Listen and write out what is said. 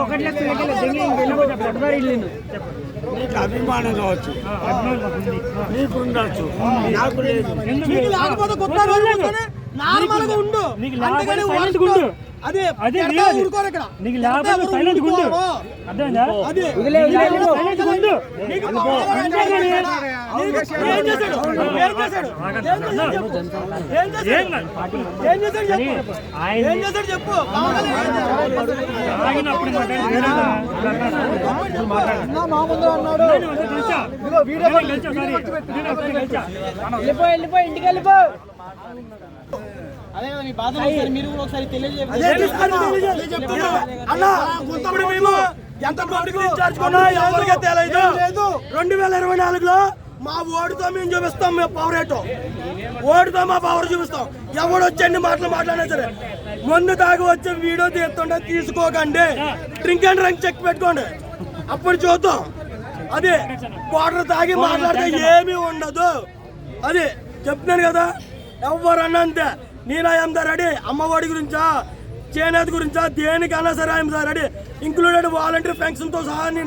ఒకటి లక్ష నీకు అభిమానం కావచ్చు నీకు ఉండొచ్చు నాకు లేదు నీకు లేకపోతే కొత్త రోజు కూర్చొని నార్మల్గా ఉండు. నీకు అదే అదే. ఊరుకోరు ఇక్కడ. నీకు లేకపోతే ఊరు- silent గా ఉండు. ఊరుకోరు. అర్థమైందా? అదే. వెళ్ళిపో. ఏం చేశాడు? ఏం చేశాడు? ఏం చేశాడు? చెప్పు. ఏం చేశాడు? చెప్పు? ఆగినప్పుడు మాట్లాడి. అన్నాడు. వెళ్ళిపో వెళ్ళిపో ఇంటికి వెళ్ళిపో. కదా మీ బాధ ఒకసారి మీరు కూడా ఒకసారి తెలియజేయండి. అన్న ఇప్పుడు మేము ఎంత పబ్లిక్ ఇన్ఛార్జ్ కొన్నా ఎవరికే తెలియదు. రెండు వేల ఇరవై నాలుగులో మా ఓటుతో మేము చూపిస్తాం మేము పవర్ ఏంటో ఓటుతో మా పవర్ చూపిస్తాం. ఎవడు వచ్చి అన్ని మాటలు మాట్లాడినా సరే. ముందు తాగి వచ్చి వీడియో తీస్తుంటే తీసుకోకండి. డ్రింక్ అండ్ డ్రంక్ చెక్ పెట్టుకోండి. అప్పుడు చూద్దాం. అదే వాటర్ తాగి మాట్లాడితే ఏమీ ఉండదు. అది చెప్తున్నాను కదా ఎవరన్నా అంతే. నేను ఐఎమ్ ద రెడీ? అమ్మఒడి గురించా? చేనేత గురించా? దేనికన్నా సరే I'm the ready? Included volunteer పెన్షన్తో సహా నేను